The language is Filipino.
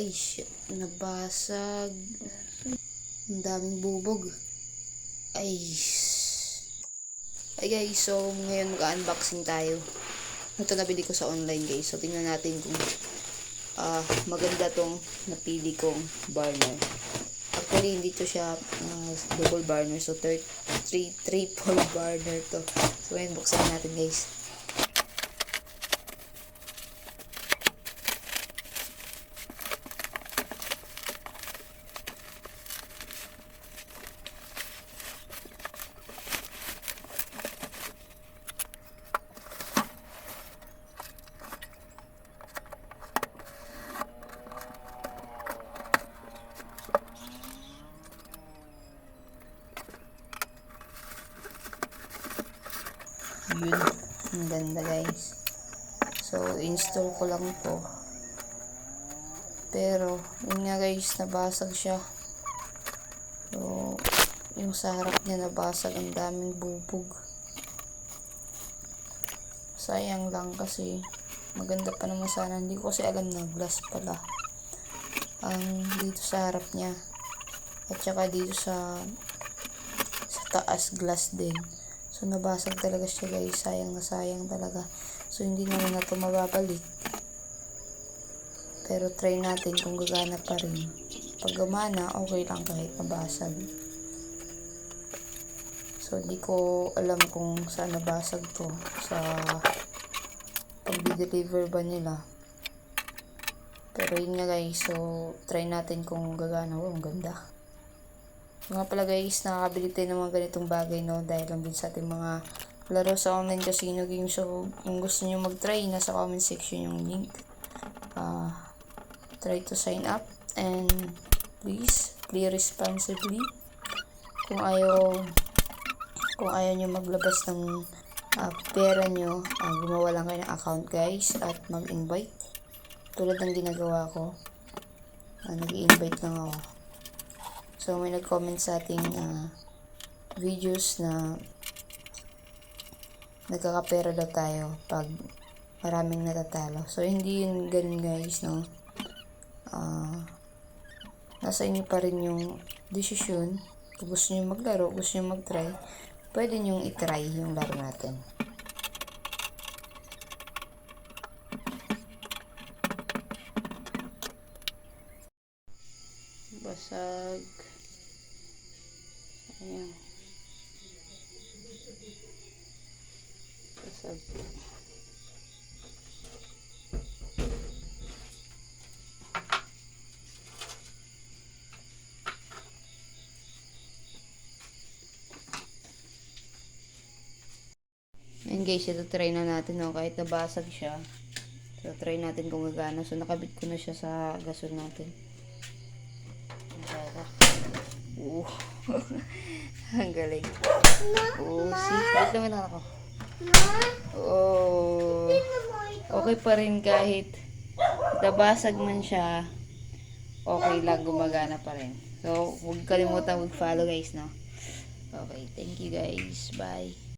Ay, shit. Nabasag. Ang daming bubog. Ay. Ay guys, so ngayon mag-unboxing tayo. Ito nabili ko sa online guys. So tingnan natin kung ah maganda tong napili kong burner. Actually, hindi to siya ah, double burner. So, third, three, triple burner to. So, ngayon buksan natin guys. Yun. Ang ganda guys. So, install ko lang to. Pero, yun nga guys, nabasag siya. So, yung sa harap niya nabasag, ang daming bubog. Sayang lang kasi maganda pa naman sana. Hindi ko kasi alam na glass pala. Ang dito sa harap niya. At saka dito sa sa taas glass din. So, nabasag talaga siya guys. Sayang na sayang talaga. So, hindi naman na ito mababalik. Pero try natin kung gagana pa rin. Pag gumana, okay lang kahit nabasag. So, hindi ko alam kung saan nabasag to. Sa pag-deliver ba nila. Pero yun nga guys. So, try natin kung gagana. Oh, ang ganda. Mga pala guys, nakakabili tayo ng mga ganitong bagay no dahil lang din sa ating mga laro sa online casino games. So, kung gusto niyo mag-try, nasa comment section yung link. Uh, try to sign up and please play responsibly. Kung ayaw kung ayaw niyo maglabas ng ah, pera niyo, uh, gumawa lang kayo ng account guys at mag-invite. Tulad ng ginagawa ko. Uh, nag-invite lang ako. So, may nag-comment sa ating ah, videos na nagkakapera daw tayo pag maraming natatalo. So, hindi yun ganun guys, no? Ah, nasa inyo pa rin yung desisyon. Kung gusto nyo maglaro, gusto nyo mag-try, pwede nyo i-try yung laro natin. Basag. Ayan. Basag. Ayan guys, ito try na natin no, kahit nabasag siya. So try natin kung gagana. So nakabit ko na siya sa gasol natin. Nagkaka. Oo. Ang galing. Oo, see? Wait naman ako. Oo. Okay pa rin kahit nabasag man siya. Okay lang, gumagana pa rin. So, huwag kalimutan mag-follow guys, no? Okay, thank you guys. Bye.